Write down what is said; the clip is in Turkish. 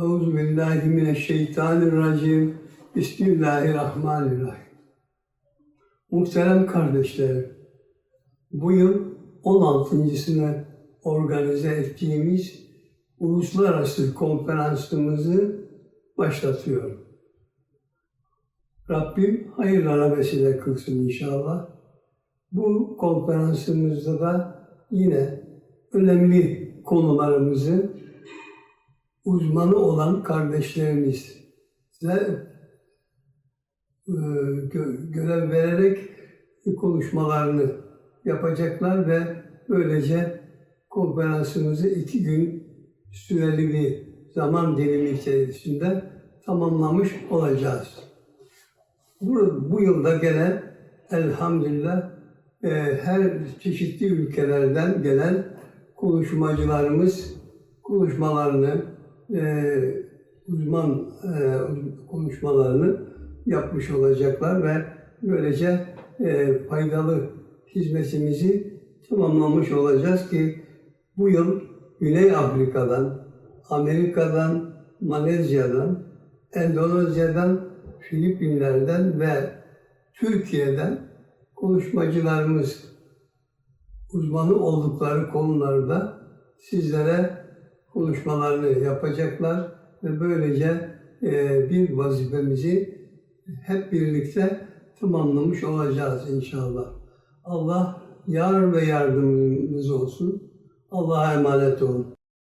Euzu billahi mineşşeytanirracim. Bismillahirrahmanirrahim. Muhterem kardeşlerim, bu yıl 16.sine organize ettiğimiz uluslararası konferansımızı başlatıyorum. Rabbim hayırlara vesile kılsın inşallah. Bu konferansımızda da yine önemli konularımızı uzmanı olan kardeşlerimize e, gö- görev vererek konuşmalarını yapacaklar ve böylece konferansımızı iki gün süreli bir zaman dilimi içerisinde tamamlamış olacağız. Bu, bu yılda gene elhamdülillah e, her çeşitli ülkelerden gelen konuşmacılarımız konuşmalarını, e, uzman e, konuşmalarını yapmış olacaklar ve böylece e, faydalı hizmetimizi tamamlamış olacağız ki bu yıl Güney Afrika'dan, Amerika'dan, Malezya'dan, Endonezya'dan, Filipinler'den ve Türkiye'den konuşmacılarımız uzmanı oldukları konularda sizlere konuşmalarını yapacaklar ve böylece e, bir vazifemizi hep birlikte tamamlamış olacağız inşallah. Allah yar ve yardımcımız olsun. Allah'a emanet olun.